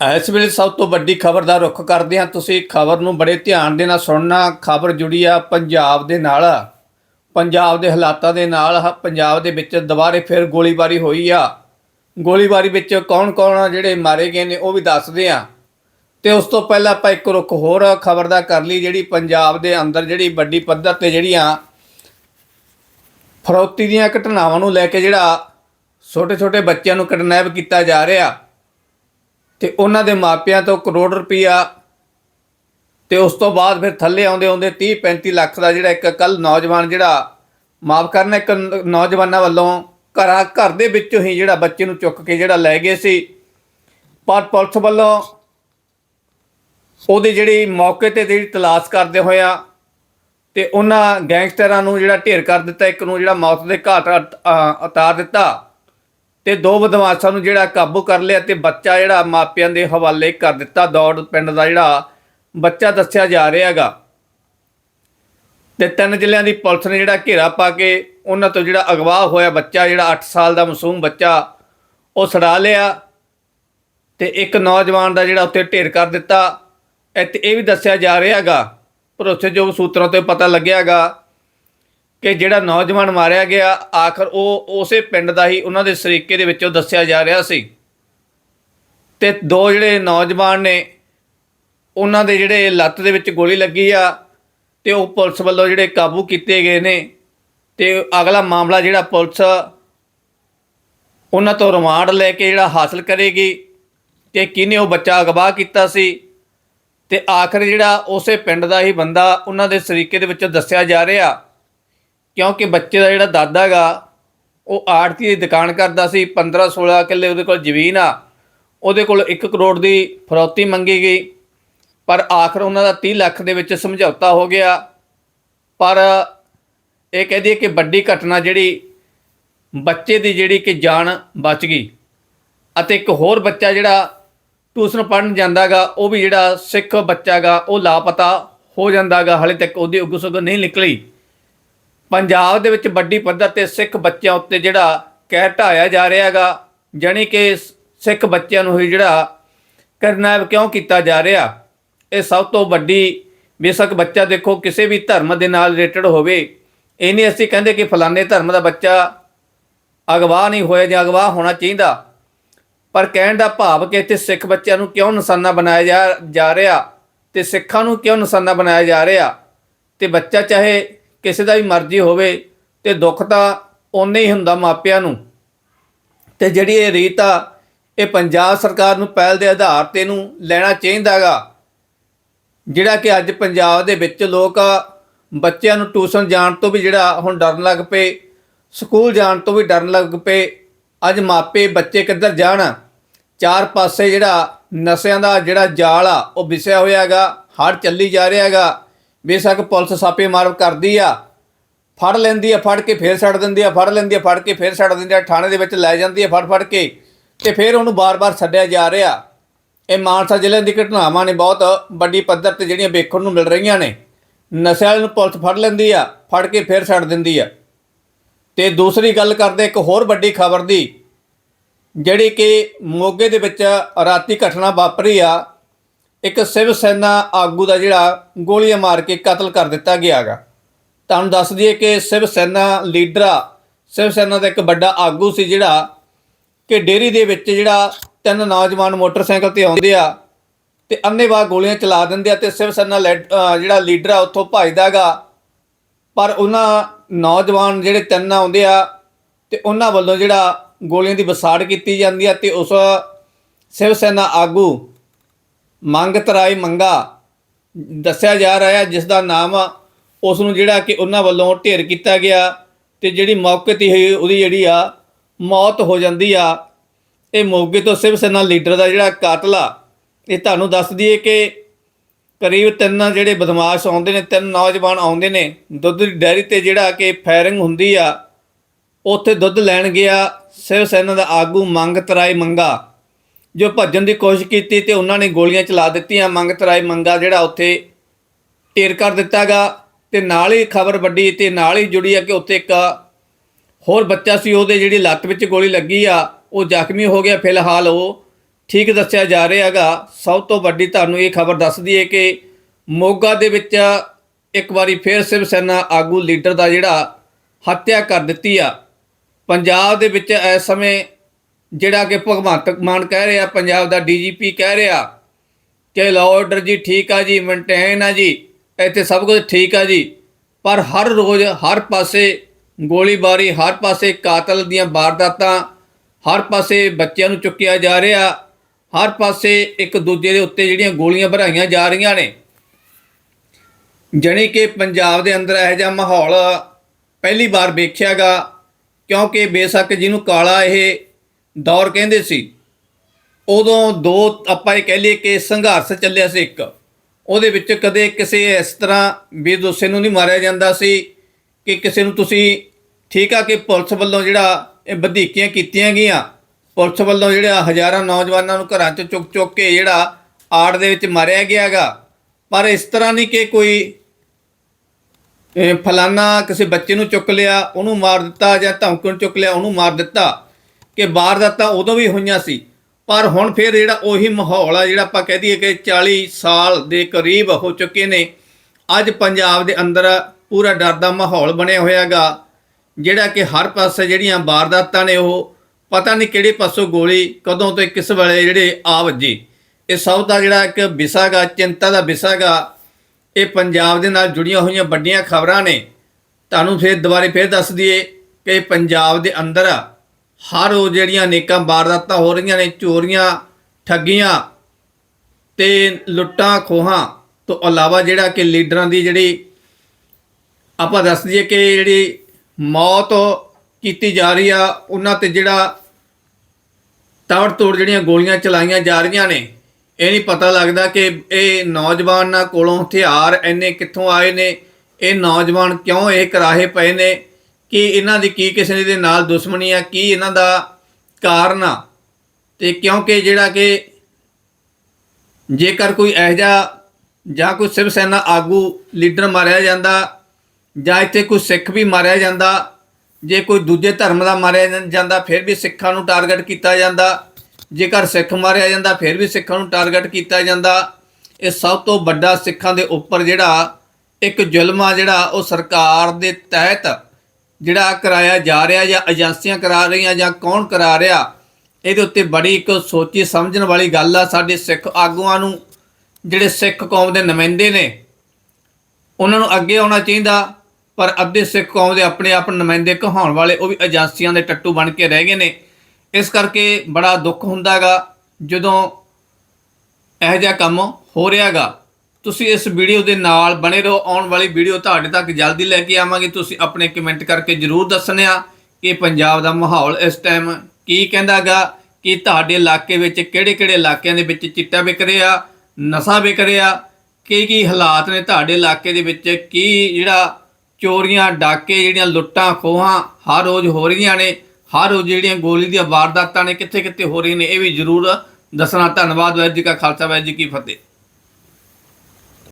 ਇਸ ਵੇਲੇ ਸਭ ਤੋਂ ਵੱਡੀ ਖਬਰ ਦਾ ਰੁਖ ਕਰਦੇ ਹਾਂ। ਤੁਸੀਂ ਖਬਰ ਨੂੰ ਬੜੇ ਧਿਆਨ ਦੇ ਨਾਲ ਸੁਣਨਾ। ਖਬਰ ਜੁੜੀ ਆ ਪੰਜਾਬ ਦੇ ਨਾਲ। ਪੰਜਾਬ ਦੇ ਹਾਲਾਤਾਂ ਦੇ ਨਾਲ। ਪੰਜਾਬ ਦੇ ਵਿੱਚ ਦੁਬਾਰੇ ਫਿਰ ਗੋਲੀਬਾਰੀ ਹੋਈ ਆ। ਗੋਲੀਬਾਰੀ ਵਿੱਚ ਕੌਣ-ਕੌਣ ਜਿਹੜੇ ਮਾਰੇ ਗਏ ਨੇ ਉਹ ਵੀ ਦੱਸਦੇ ਆ ਤੇ ਉਸ ਤੋਂ ਪਹਿਲਾਂ ਆਪਾਂ ਇੱਕ ਰੁਖ ਹੋਰ ਖਬਰ ਦਾ ਕਰ ਲਈ, ਜਿਹੜੀ ਪੰਜਾਬ ਦੇ ਅੰਦਰ ਜਿਹੜੀ ਵੱਡੀ ਪੱਧਰ ਤੇ ਜਿਹੜੀਆਂ ਫਰੋਤੀ ਦੀਆਂ ਘਟਨਾਵਾਂ ਨੂੰ ਲੈ ਕੇ ਜਿਹੜਾ ਛੋਟੇ-ਛੋਟੇ ਬੱਚਿਆਂ ਨੂੰ ਕਿਡਨੈਪ ਕੀਤਾ ਜਾ ਰਿਹਾ। ਤੇ ਉਹਨਾਂ ਦੇ ਮਾਪਿਆਂ ਤੋਂ ਕਰੋੜ ਰੁਪਈਆ ਤੇ ਉਸ ਤੋਂ ਬਾਅਦ ਫਿਰ ਥੱਲੇ ਆਉਂਦੇ ਆਉਂਦੇ 30 35 ਲੱਖ ਦਾ ਜਿਹੜਾ ਇੱਕ ਕੱਲ ਨੌਜਵਾਨ ਜਿਹੜਾ ਮਾਫ ਕਰਨਾ, ਇੱਕ ਨੌਜਵਾਨਾਂ ਵੱਲੋਂ ਘਰਾਂ, ਘਰ ਦੇ ਵਿੱਚੋਂ ਹੀ ਜਿਹੜਾ ਬੱਚੇ ਨੂੰ ਚੁੱਕ ਕੇ ਜਿਹੜਾ ਲੈ ਗਏ ਸੀ। ਪਰ ਪੁਲਿਸ ਵੱਲੋਂ ਉਹਦੀ ਜਿਹੜੀ ਮੌਕੇ ਤੇ ਜਿਹੜੀ ਤਲਾਸ਼ ਕਰਦੇ ਹੋਇਆ ਤੇ ਉਹਨਾਂ ਗੈਂਗਸਟਰਾਂ ਨੂੰ ਜਿਹੜਾ ਢੇਰ ਕਰ ਦਿੱਤਾ, ਇੱਕ ਨੂੰ ਜਿਹੜਾ ਮੌਤ ਦੇ ਘਾਟ ਉਤਾਰ ਦਿੱਤਾ। ਤੇ ਦੋ ਬਦਮਾਸ਼ਾਂ ਨੂੰ ਜਿਹੜਾ ਕਾਬੂ ਕਰ ਲਿਆ ਤੇ ਬੱਚਾ ਜਿਹੜਾ ਮਾਪਿਆਂ ਦੇ ਹਵਾਲੇ ਕਰ ਦਿੱਤਾ ਦੌੜ ਪਿੰਡ ਦਾ ਜਿਹੜਾ ਬੱਚਾ ਦੱਸਿਆ ਜਾ ਰਿਹਾ ਹੈਗਾ। ਤੇ ਤਿੰਨ ਜ਼ਿਲ੍ਹਿਆਂ ਦੀ ਪੁਲਿਸ ਨੇ ਜਿਹੜਾ ਘੇਰਾ ਪਾ ਕੇ ਉਹਨਾਂ ਤੋਂ ਜਿਹੜਾ ਅਗਵਾ ਹੋਇਆ ਬੱਚਾ ਜਿਹੜਾ 8 ਸਾਲ ਦਾ ਮਾਸੂਮ ਬੱਚਾ, ਉਹ ਛੜਾ ਲਿਆ ਤੇ ਇੱਕ ਨੌਜਵਾਨ ਦਾ ਜਿਹੜਾ ਉੱਤੇ ਢੇਰ ਕਰ ਦਿੱਤਾ। ਇੱਥੇ ਇਹ ਵੀ ਦੱਸਿਆ ਜਾ ਰਿਹਾ ਹੈਗਾ, ਭਰੋਸੇਯੋਗ ਸੂਤਰਾਂ ਤੋਂ ਪਤਾ ਲੱਗਿਆ ਹੈਗਾ ਕਿ ਜਿਹੜਾ ਨੌਜਵਾਨ ਮਾਰਿਆ ਗਿਆ, ਆਖਰ ਉਹ ਉਸੇ ਪਿੰਡ ਦਾ ਹੀ ਉਹਨਾਂ ਦੇ ਸਰੀਕੇ ਦੇ ਵਿੱਚੋਂ ਦੱਸਿਆ ਜਾ ਰਿਹਾ ਸੀ। ਤੇ ਦੋ ਜਿਹੜੇ ਨੌਜਵਾਨ ਨੇ, ਉਹਨਾਂ ਦੇ ਜਿਹੜੇ ਲੱਤ ਦੇ ਵਿੱਚ ਗੋਲੀ ਲੱਗੀ ਆ ਤੇ ਉਹ ਪੁਲਿਸ ਵੱਲੋਂ ਜਿਹੜੇ ਕਾਬੂ ਕੀਤੇ ਗਏ ਨੇ ਤੇ ਅਗਲਾ ਮਾਮਲਾ ਜਿਹੜਾ ਪੁਲਿਸ ਉਹਨਾਂ ਤੋਂ ਰਿਮਾਂਡ ਲੈ ਕੇ ਜਿਹੜਾ ਹਾਸਲ ਕਰੇਗੀ ਕਿ ਕਿਹਨੇ ਉਹ ਬੱਚਾ ਅਗਵਾ ਕੀਤਾ ਸੀ ਤੇ ਆਖਰ ਜਿਹੜਾ ਉਸੇ ਪਿੰਡ ਦਾ ਹੀ ਬੰਦਾ ਉਹਨਾਂ ਦੇ ਸਰੀਕੇ ਦੇ ਵਿੱਚੋਂ ਦੱਸਿਆ ਜਾ ਰਿਹਾ ਕਿਉਂਕਿ ਬੱਚੇ ਦਾ ਜਿਹੜਾ ਦਾਦਾ ਹੈਗਾ ਉਹ ਆੜਤੀ ਦੀ ਦੁਕਾਨ ਕਰਦਾ ਸੀ 15 16 ਕਿੱਲੇ ਉਹਦੇ ਕੋਲ ਜ਼ਮੀਨ ਆ। ਉਹਦੇ ਕੋਲ 1 ਕਰੋੜ ਦੀ ਫਰੌਤੀ ਮੰਗੀ ਗਈ। ਪਰ ਆਖਰ ਉਹਨਾਂ ਦਾ 30 ਲੱਖ ਦੇ ਵਿੱਚ ਸਮਝੌਤਾ ਹੋ ਗਿਆ। ਪਰ ਇਹ ਕਹਦੀ ਕਿ ਵੱਡੀ ਘਟਨਾ ਜਿਹੜੀ ਬੱਚੇ ਦੀ ਜਿਹੜੀ ਕਿ ਜਾਨ ਬਚ ਗਈ। ਅਤੇ ਇੱਕ ਹੋਰ ਬੱਚਾ ਜਿਹੜਾ ਟਿਊਸ਼ਨ ਪੜ੍ਹਨ ਜਾਂਦਾਗਾ ਉਹ ਵੀ ਜਿਹੜਾ ਸਿੱਖ ਬੱਚਾਗਾ ਉਹ ਲਾਪਤਾ ਹੋ ਜਾਂਦਾਗਾ ਹਾਲੇ ਤੱਕ ਉਹਦੀ ਉਗ ਸੁਗ ਨਹੀਂ ਨਿਕਲੀ। ਪੰਜਾਬ ਦੇ ਵਿੱਚ ਵੱਡੀ ਪੱਧਰ ਤੇ ਸਿੱਖ ਬੱਚਿਆਂ ਉੱਤੇ ਜਿਹੜਾ ਕਹਿ ਢਾਇਆ ਜਾ ਰਿਹਾ ਹੈਗਾ, ਜਾਣੀ ਕਿ ਸ- ਸਿੱਖ ਬੱਚਿਆਂ ਨੂੰ ਹੀ ਜਿਹੜਾ ਕਰਨਾਇਬ ਕਿਉਂ ਕੀਤਾ ਜਾ ਰਿਹਾ? ਇਹ ਸਭ ਤੋਂ ਵੱਡੀ ਬੇਸ਼ੱਕ ਬੱਚਾ ਦੇਖੋ, ਕਿਸੇ ਵੀ ਧਰਮ ਦੇ ਨਾਲ ਰਿਲੇਟਡ ਹੋਵੇ, ਇਹ ਨਹੀਂ ਅਸੀਂ ਕਹਿੰਦੇ ਕਿ ਫਲਾਣੇ ਧਰਮ ਦਾ ਬੱਚਾ ਅਗਵਾ ਨਹੀਂ ਹੋਇਆ ਜਾਂ ਅਗਵਾ ਹੋਣਾ ਚਾਹੀਦਾ। ਪਰ ਕਹਿਣ ਦਾ ਭਾਵ ਕਿ ਇੱਥੇ ਸਿੱਖ ਬੱਚਿਆਂ ਨੂੰ ਕਿਉਂ ਨਿਸ਼ਾਨਾ ਬਣਾਇਆ ਜਾ ਜਾ ਰਿਹਾ ਤੇ ਸਿੱਖਾਂ ਨੂੰ ਕਿਉਂ ਨਿਸ਼ਾਨਾ ਬਣਾਇਆ ਜਾ ਰਿਹਾ ਤੇ ਬੱਚਾ ਚਾਹੇ ਕਿਸੇ ਦਾ ਵੀ ਮਰਜ਼ੀ ਹੋਵੇ ਤੇ ਦੁੱਖ ਤਾਂ ਓਨੇ ਹੀ ਹੁੰਦਾ ਮਾਪਿਆਂ ਨੂੰ। ਤੇ ਜਿਹੜੀ ਇਹ ਰੀਤ ਆ, ਇਹ ਪੰਜਾਬ ਸਰਕਾਰ ਨੂੰ ਪਹਿਲ ਦੇ ਆਧਾਰ ਤੇ ਨੂੰ ਲੈਣਾ ਚਾਹੀਦਾਗਾ ਜਿਹੜਾ ਕਿ ਅੱਜ ਪੰਜਾਬ ਦੇ ਵਿੱਚ ਲੋਕ ਬੱਚਿਆਂ ਨੂੰ ਟਿਊਸ਼ਨ ਜਾਣ ਤੋਂ ਵੀ ਜਿਹੜਾ ਹੁਣ ਡਰਨ ਲੱਗ ਪਏ, ਸਕੂਲ ਜਾਣ ਤੋਂ ਵੀ ਡਰਨ ਲੱਗ ਪਏ, ਅੱਜ ਮਾਪੇ, ਬੱਚੇ ਕਿੱਧਰ ਜਾਣ? ਚਾਰ ਪਾਸੇ ਜਿਹੜਾ ਨਸ਼ਿਆਂ ਦਾ ਜਿਹੜਾ ਜਾਲ ਆ, ਉਹ ਵਿਸਿਆ ਹੋਇਆ ਹੈਗਾ ਹੜ ਚੱਲੀ ਜਾ ਰਿਹਾ ਹੈਗਾ। ਬੇਸ਼ੱਕ ਪੁਲਿਸ ਸਾਪੇ ਮਾਰ ਕਰਦੀ ਆ। ਫੜ ਲੈਂਦੀ ਆ, ਫੜ ਕੇ ਫੇਰ ਛੱਡ ਦਿੰਦੀ ਆ, ਫੜ ਲੈਂਦੀ ਆ, ਫੜ ਕੇ ਫੇਰ ਛੱਡ ਦਿੰਦੀ ਆ, ਥਾਣੇ ਦੇ ਵਿੱਚ ਲੈ ਜਾਂਦੀ ਆ ਫੜ ਫੜ ਕੇ ਤੇ ਫਿਰ ਉਹਨੂੰ ਬਾਰ-ਬਾਰ ਛੱਡਿਆ ਜਾ ਰਿਹਾ। ਇਹ ਮਾਨਸਾ ਜ਼ਿਲ੍ਹੇ ਦੀ ਘਟਨਾਵਾਂ ਨੇ ਬਹੁਤ ਵੱਡੀ ਪੱਧਰ ਤੇ ਜਿਹੜੀਆਂ ਵੇਖਣ ਨੂੰ ਮਿਲ ਰਹੀਆਂ ਨੇ। ਨਸ਼ੇ ਵਾਲੇ ਨੂੰ ਪੁਲਿਸ ਫੜ ਲੈਂਦੀ ਆ, ਫੜ ਕੇ ਫੇਰ ਛੱਡ ਦਿੰਦੀ ਆ। ਤੇ ਦੂਸਰੀ ਗੱਲ ਕਰਦੇ ਇੱਕ ਹੋਰ ਵੱਡੀ ਖਬਰ ਦੀ, ਜਿਹੜੀ ਕਿ ਮੋਗੇ ਦੇ ਵਿੱਚ ਰਾਤੀ ਘਟਨਾ ਵਾਪਰੀ ਆ। ਇੱਕ ਸਿਵ ਸੈਨਾ ਆਗੂ ਦਾ ਜਿਹੜਾ ਗੋਲੀਆਂ ਮਾਰ ਕੇ ਕਤਲ ਕਰ ਦਿੱਤਾ ਗਿਆਗਾ ਤੁਹਾਨੂੰ ਦੱਸ ਦਈਏ ਕਿ ਸਿਵ ਸੈਨਾ ਲੀਡਰ ਆ। ਸਿਵ ਸੈਨਾ ਦਾ ਇੱਕ ਵੱਡਾ ਆਗੂ ਸੀ ਜਿਹੜਾ ਕਿ ਡੇਰੀ ਦੇ ਵਿੱਚ ਜਿਹੜਾ ਤਿੰਨ ਨੌਜਵਾਨ ਮੋਟਰਸਾਈਕਲ ਤੇ ਆਉਂਦੇ ਆ ਤੇ ਅੰਨੇਵਾਹ ਗੋਲੀਆਂ ਚਲਾ ਦਿੰਦੇ ਆ ਤੇ ਸਿਵ ਸੈਨਾ ਲੈਡ- ਜਿਹੜਾ ਲੀਡਰ ਆ ਉੱਥੋਂ ਭੱਜਦਾਗਾ ਪਰ ਉਹਨਾਂ ਨੌਜਵਾਨ ਜਿਹੜੇ ਤਿੰਨ ਆਉਂਦੇ ਆ ਤੇ ਉਹਨਾਂ ਵੱਲੋਂ ਜਿਹੜਾ ਗੋਲੀਆਂ ਦੀ ਵਿਸਾੜ ਕੀਤੀ ਜਾਂਦੀ ਆ ਤੇ ਉਸ ਸਿਵ ਸੈਨਾ ਆਗੂ ਮੰਗ ਤਰਾਈ ਮੰਗਾ। ਦੱਸਿਆ ਜਾ ਰਿਹਾ ਹੈ ਜਿਸ ਦਾ ਨਾਮ ਉਸ ਨੂੰ ਜਿਹੜਾ ਕਿ ਉਹਨਾਂ ਵੱਲੋਂ ਢੇਰ ਕੀਤਾ ਗਿਆ ਤੇ ਜਿਹੜੀ ਮੌਕੇ ਤੇ ਹੋਈ ਉਹਦੀ ਜਿਹੜੀ ਆ, ਮੌਤ ਹੋ ਜਾਂਦੀ ਆ। ਇਹ ਮੋਗੇ ਤੋਂ ਸਿਵ ਸੈਨਾ ਲੀਡਰ ਦਾ ਜਿਹੜਾ ਕਾਤਲ ਆ, ਇਹ ਤੁਹਾਨੂੰ ਦੱਸ ਦਈਏ ਕਿ ਕਰੀਬ ਤਿੰਨ ਜਿਹੜੇ ਬਦਮਾਸ਼ ਆਉਂਦੇ ਨੇ, ਤਿੰਨ ਨੌਜਵਾਨ ਆਉਂਦੇ ਨੇ, ਦੁੱਧ ਦੀ ਡੈਰੀ ਤੇ ਜਿਹੜਾ ਕਿ ਫਾਇਰਿੰਗ ਹੁੰਦੀ ਆ, ਉੱਥੇ ਦੁੱਧ ਲੈਣ ਗਿਆ। ਸਿਵ ਸੈਨਾ ਦਾ ਆਗੂ ਮੰਗ ਤਰਾਈ ਮੰਗਾ। ਜੋ ਭੱਜਣ ਦੀ ਕੋਸ਼ਿਸ਼ ਕੀਤੀ ਤੇ ਉਹਨਾਂ ਨੇ ਗੋਲੀਆਂ ਚਲਾ ਦਿੱਤੀਆਂ, ਮੰਗ ਤਰਾਈ ਮੰਗਾ ਜਿਹੜਾ ਉੱਥੇ ਢੇਰ ਕਰ ਦਿੱਤਾਗਾ ਤੇ ਨਾਲ ਹੀ ਖਬਰ ਵੱਡੀ ਤੇ ਨਾਲ ਹੀ ਜੁੜੀ ਆ ਕਿ ਉੱਥੇ ਇੱਕ ਹੋਰ ਬੱਚਾ ਸੀ, ਉਹਦੇ ਜਿਹੜੀ ਲੱਤ ਵਿੱਚ ਗੋਲੀ ਲੱਗੀ ਆ, ਉਹ ਜ਼ਖਮੀ ਹੋ ਗਿਆ। ਫਿਲਹਾਲ ਉਹ ਠੀਕ ਦੱਸਿਆ ਜਾ ਰਿਹਾ ਹੈਗਾ ਸਭ ਤੋਂ ਵੱਡੀ ਤੁਹਾਨੂੰ ਇਹ ਖਬਰ ਦੱਸਦੀ ਹੈ ਕਿ ਮੋਗਾ ਦੇ ਵਿੱਚ ਇੱਕ ਵਾਰੀ ਫੇਰ ਸ਼ਿਵ ਸੈਨਾ ਆਗੂ ਲੀਡਰ ਦਾ ਜਿਹੜਾ ਹੱਤਿਆ ਕਰ ਦਿੱਤੀ ਆ। ਪੰਜਾਬ ਦੇ ਵਿੱਚ ਇਸ ਸਮੇਂ ਜਿਹੜਾ ਕਿ ਭਗਵੰਤ ਮਾਨ ਕਹਿ ਰਿਹਾ, ਪੰਜਾਬ ਦਾ ਡੀਜੀਪੀ ਕਹਿ ਰਿਹਾ ਕਿ ਲਾਅ ਆਰਡਰ ਜੀ ਠੀਕ ਆ ਜੀ ਮੇਨਟੇਨ ਆ ਜੀ, ਇੱਥੇ ਸਭ ਕੁਝ ਠੀਕ ਆ ਜੀ। ਪਰ ਹਰ ਰੋਜ਼ ਹਰ ਪਾਸੇ ਗੋਲੀਬਾਰੀ, ਹਰ ਪਾਸੇ ਕਾਤਲ ਦੀਆਂ ਵਾਰਦਾਤਾਂ, ਹਰ ਪਾਸੇ ਬੱਚਿਆਂ ਨੂੰ ਚੁੱਕਿਆ ਜਾ ਰਿਹਾ, ਹਰ ਪਾਸੇ ਇੱਕ ਦੂਜੇ ਦੇ ਉੱਤੇ ਜਿਹੜੀਆਂ ਗੋਲੀਆਂ ਭਰਾਈਆਂ ਜਾ ਰਹੀਆਂ ਨੇ। ਜਣੀ ਕਿ ਪੰਜਾਬ ਦੇ ਅੰਦਰ ਇਹੋ ਜਿਹਾ ਮਾਹੌਲ ਪਹਿਲੀ ਵਾਰ ਵੇਖਿਆਗਾ ਕਿਉਂਕਿ ਬੇਸ਼ੱਕ ਜਿਹਨੂੰ ਕਾਲਾ ਇਹ ਦੌਰ ਕਹਿੰਦੇ ਸੀ। ਉਦੋਂ ਦੋ, ਆਪਾਂ ਇਹ ਕਹਿ ਲਈਏ ਕਿ ਸੰਘਰਸ਼ ਚੱਲਿਆ ਸੀ ਇੱਕ। ਉਹਦੇ ਵਿੱਚ ਕਦੇ ਕਿਸੇ ਇਸ ਤਰ੍ਹਾਂ ਵੀ ਦੋਸ਼ੇ ਨੂੰ ਨਹੀਂ ਮਾਰਿਆ ਜਾਂਦਾ ਸੀ ਕਿ ਕਿਸੇ ਨੂੰ ਤੁਸੀਂ ਠੀਕ ਆ ਕਿ ਪੁਲਿਸ ਵੱਲੋਂ ਜਿਹੜਾ ਇਹ ਵਧੀਕੀਆਂ ਕੀਤੀਆਂ ਗਈਆਂ। ਪੁਲਿਸ ਵੱਲੋਂ ਜਿਹੜਾ ਹਜ਼ਾਰਾਂ ਨੌਜਵਾਨਾਂ ਨੂੰ ਘਰਾਂ 'ਚ ਚੁੱਕ ਚੁੱਕ ਕੇ ਜਿਹੜਾ ਆੜ ਦੇ ਵਿੱਚ ਮਾਰਿਆ ਗਿਆਗਾ ਪਰ ਇਸ ਤਰ੍ਹਾਂ ਨਹੀਂ ਕਿ ਕੋਈ ਫਲਾਨਾ ਕਿਸੇ ਬੱਚੇ ਨੂੰ ਚੁੱਕ ਲਿਆ, ਉਹਨੂੰ ਮਾਰ ਦਿੱਤਾ ਜਾਂ ਧਮਕੀ ਨੂੰ ਚੁੱਕ ਲਿਆ, ਉਹਨੂੰ ਮਾਰ ਦਿੱਤਾ। ਕਿ ਵਾਰਦਾਤਾਂ ਉਦੋਂ ਵੀ ਹੋਈਆਂ ਸੀ। ਪਰ ਹੁਣ ਫਿਰ ਜਿਹੜਾ ਉਹੀ ਮਾਹੌਲ ਆ, ਜਿਹੜਾ ਆਪਾਂ ਕਹਿ ਦਈਏ ਕਿ 40 ਸਾਲ ਦੇ ਕਰੀਬ ਹੋ ਚੁੱਕੇ ਨੇ, ਅੱਜ ਪੰਜਾਬ ਦੇ ਅੰਦਰ ਪੂਰਾ ਡਰ ਦਾ ਮਾਹੌਲ ਬਣਿਆ ਹੋਇਆਗਾ, ਜਿਹੜਾ ਕਿ ਹਰ ਪਾਸੇ ਜਿਹੜੀਆਂ ਵਾਰਦਾਤਾਂ ਨੇ ਉਹ, ਪਤਾ ਨਹੀਂ ਕਿਹੜੇ ਪਾਸੋਂ ਗੋਲੀ ਕਦੋਂ ਤੇ ਕਿਸ ਵੇਲੇ ਜਿਹੜੇ ਆ ਵੱਜੀ। ਇਹ ਸਭ ਦਾ ਜਿਹੜਾ ਇੱਕ ਵਿਸਾਗਾ, ਚਿੰਤਾ ਦਾ ਵਿਸਾਗਾ, ਇਹ ਪੰਜਾਬ ਦੇ ਨਾਲ ਜੁੜੀਆਂ ਹੋਈਆਂ ਵੱਡੀਆਂ ਖਬਰਾਂ ਨੇ। ਤੁਹਾਨੂੰ ਫਿਰ ਦੁਬਾਰੇ ਫਿਰ ਦੱਸ ਦਈਏ ਕਿ ਪੰਜਾਬ ਦੇ ਅੰਦਰ ਹਰ ਰੋਜ਼ ਜਿਹੜੀਆਂ ਨੇਕਾਂ ਵਾਰਦਾਤਾਂ ਹੋ ਰਹੀਆਂ ਨੇ, ਚੋਰੀਆਂ, ਠੱਗੀਆਂ ਤੇ ਲੁੱਟਾਂ, ਖੋਹਾਂ ਤੋਂ ਇਲਾਵਾ ਜਿਹੜਾ ਕਿ ਲੀਡਰਾਂ ਦੀ ਜਿਹੜੀ ਆਪਾਂ ਦੱਸ ਦਈਏ ਕਿ ਜਿਹੜੀ ਮੌਤ ਕੀਤੀ ਜਾ ਰਹੀ ਆ, ਉਹਨਾਂ ਤੇ ਜਿਹੜਾ ਤਾੜ ਤੋੜ ਜਿਹੜੀਆਂ ਗੋਲੀਆਂ ਚਲਾਈਆਂ ਜਾ ਰਹੀਆਂ ਨੇ, ਇਹ ਨਹੀਂ ਪਤਾ ਲੱਗਦਾ ਕਿ ਇਹ ਨੌਜਵਾਨਾਂ ਕੋਲੋਂ ਹਥਿਆਰ ਇੰਨੇ ਕਿੱਥੋਂ ਆਏ ਨੇ, ਇਹ ਨੌਜਵਾਨ ਕਿਉਂ ਇਹ ਕਰਾਹੇ ਪਏ ਨੇ ਕਿ ਇਹਨਾਂ ਦੀ ਕੀ ਕਿਸੇ ਦੇ ਨਾਲ ਦੁਸ਼ਮਣੀ ਆ, ਕੀ ਇਹਨਾਂ ਦਾ ਕਾਰਨ ਆ। ਤੇ ਕਿਉਂਕਿ ਜਿਹੜਾ ਕਿ ਜੇਕਰ ਕੋਈ ਇਹੋ ਜਿਹਾ ਜਾਂ ਕੋਈ ਸ਼ਿਵ ਸੈਨਾ ਆਗੂ ਲੀਡਰ ਮਾਰਿਆ ਜਾਂਦਾ ਜਾਂ ਇੱਥੇ ਕੋਈ ਸਿੱਖ ਵੀ ਮਾਰਿਆ ਜਾਂਦਾ, ਜੇ ਕੋਈ ਦੂਜੇ ਧਰਮ ਦਾ ਮਾਰਿਆ ਜਾਂਦਾ, ਫਿਰ ਵੀ ਸਿੱਖਾਂ ਨੂੰ ਟਾਰਗੇਟ ਕੀਤਾ ਜਾਂਦਾ। ਜੇਕਰ ਸਿੱਖ ਮਾਰਿਆ ਜਾਂਦਾ, ਫਿਰ ਵੀ ਸਿੱਖਾਂ ਨੂੰ ਟਾਰਗੇਟ ਕੀਤਾ ਜਾਂਦਾ। ਇਹ ਸਭ ਤੋਂ ਵੱਡਾ ਸਿੱਖਾਂ ਦੇ ਉੱਪਰ ਜਿਹੜਾ ਇੱਕ ਜ਼ੁਲਮ ਆ, ਜਿਹੜਾ ਉਹ ਸਰਕਾਰ ਦੇ ਤਹਿਤ ਜਿਹੜਾ ਕਰਾਇਆ ਜਾ ਰਿਹਾ ਜਾਂ ਏਜੰਸੀਆਂ ਕਰਾ ਰਹੀਆਂ ਜਾਂ ਕੌਣ ਕਰਾ ਰਿਹਾ, ਇਹਦੇ ਉੱਤੇ ਬੜੀ ਇੱਕ ਸੋਚੀ ਸਮਝਣ ਵਾਲੀ ਗੱਲ ਆ। ਸਾਡੇ ਸਿੱਖ ਆਗੂਆਂ ਨੂੰ, ਜਿਹੜੇ ਸਿੱਖ ਕੌਮ ਦੇ ਨੁਮਾਇੰਦੇ ਨੇ, ਉਹਨਾਂ ਨੂੰ ਅੱਗੇ ਆਉਣਾ ਚਾਹੀਦਾ, ਪਰ ਅੱਧੇ ਸਿੱਖ ਕੌਮ ਦੇ ਆਪਣੇ ਆਪ ਨੁਮਾਇੰਦੇ ਕਹਾਉਣ ਵਾਲੇ ਉਹ ਵੀ ਏਜੰਸੀਆਂ ਦੇ ਟੱਟੂ ਬਣ ਕੇ ਰਹਿ ਗਏ ਨੇ। ਇਸ ਕਰਕੇ ਬੜਾ ਦੁੱਖ ਹੁੰਦਾਗਾ ਜਦੋਂ ਇਹੋ ਜਿਹਾ ਕੰਮ ਹੋ ਰਿਹਾਗਾ ਤੁਸੀਂ ਇਸ ਵੀਡੀਓ ਦੇ ਨਾਲ ਬਣੇ ਰਹੋ। ਆਉਣ ਵਾਲੀ ਵੀਡੀਓ ਤੁਹਾਡੇ ਤੱਕ ਜਲਦੀ ਲੈ ਕੇ ਆਵਾਂਗੇ। ਤੁਸੀਂ ਆਪਣੇ ਕਮੈਂਟ ਕਰਕੇ ਜਰੂਰ ਦੱਸਣਿਆ ਕਿ ਪੰਜਾਬ ਦਾ ਮਾਹੌਲ ਇਸ ਟਾਈਮ ਕੀ ਕਹਿੰਦਾਗਾ, ਕਿ ਤੁਹਾਡੇ ਇਲਾਕੇ ਵਿੱਚ ਕਿਹੜੇ-ਕਿਹੜੇ ਇਲਾਕਿਆਂ ਦੇ ਵਿੱਚ ਚਿੱਟਾ ਵਿਕ ਰਿਹਾ, ਨਸ਼ਾ ਵਿਕ ਰਿਹਾ ਕੀ ਕੀ ਹਾਲਾਤ ਨੇ ਤੁਹਾਡੇ ਇਲਾਕੇ ਦੇ ਵਿੱਚ, ਕੀ ਜਿਹੜਾ ਚੋਰੀਆਂ, ਡਾਕੇ, ਜਿਹੜੀਆਂ ਲੁੱਟਾਂ, ਖੋਹਾਂ ਹਰ ਰੋਜ਼ ਹੋ ਰਹੀਆਂ ਨੇ, ਹਰ ਰੋਜ਼ ਜਿਹੜੀਆਂ ਗੋਲੀ ਦੀਆਂ ਵਾਰਦਾਤਾਂ ਨੇ ਕਿੱਥੇ ਕਿੱਥੇ ਹੋ ਰਹੀਆਂ ਨੇ, ਇਹ ਵੀ ਜਰੂਰ ਦੱਸਣਾ। ਧੰਨਵਾਦ, ਵਾਹਿਗੁਰੂ ਜੀ ਕਾ ਖਾਲਸਾ ਵੈਰ ਜੀ ਕੀ ਫਤਿਹ।